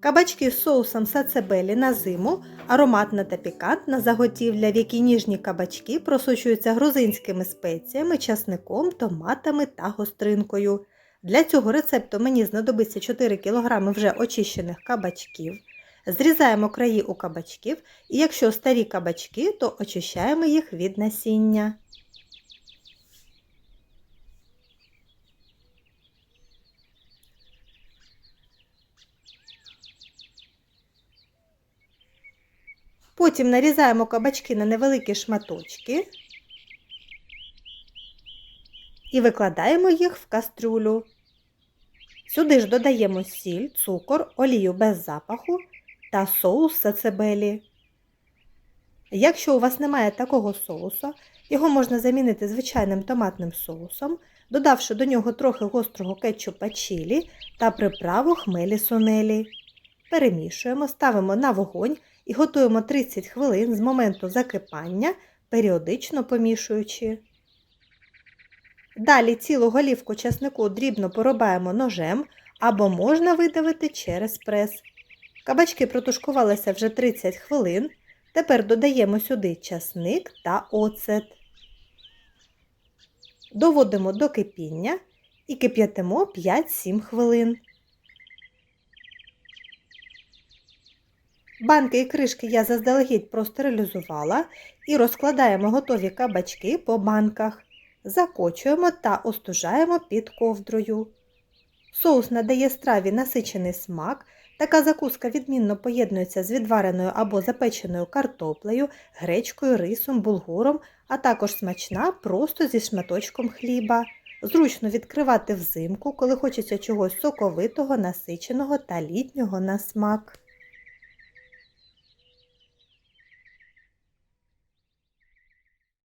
Кабачки з соусом сацебелі на зиму, ароматна та пікантна заготівля, в якій ніжні кабачки просочуються грузинськими спеціями, часником, томатами та гостринкою. Для цього рецепту мені знадобиться 4 кг вже очищених кабачків. Зрізаємо краї у кабачків і якщо старі кабачки, то очищаємо їх від насіння. Потім нарізаємо кабачки на невеликі шматочки і викладаємо їх в кастрюлю. Сюди ж додаємо сіль, цукор, олію без запаху та соус сацебелі. Якщо у вас немає такого соусу, його можна замінити звичайним томатним соусом, додавши до нього трохи гострого кетчупа чилі та приправу хмелі сунелі. Перемішуємо, ставимо на вогонь і готуємо 30 хвилин з моменту закипання, періодично помішуючи. Далі цілу голівку часнику дрібно порубаємо ножем або можна видавити через прес. Кабачки протушкувалися вже 30 хвилин. Тепер додаємо сюди часник та оцет. Доводимо до кипіння і кип'ятимо 5-7 хвилин. Банки і кришки я заздалегідь простерилізувала і розкладаємо готові кабачки по банках. Закочуємо та остужаємо під ковдрою. Соус надає страві насичений смак. Така закуска відмінно поєднується з відвареною або запеченою картоплею, гречкою, рисом, булгуром, а також смачна просто зі шматочком хліба. Зручно відкривати взимку, коли хочеться чогось соковитого, насиченого та літнього на смак.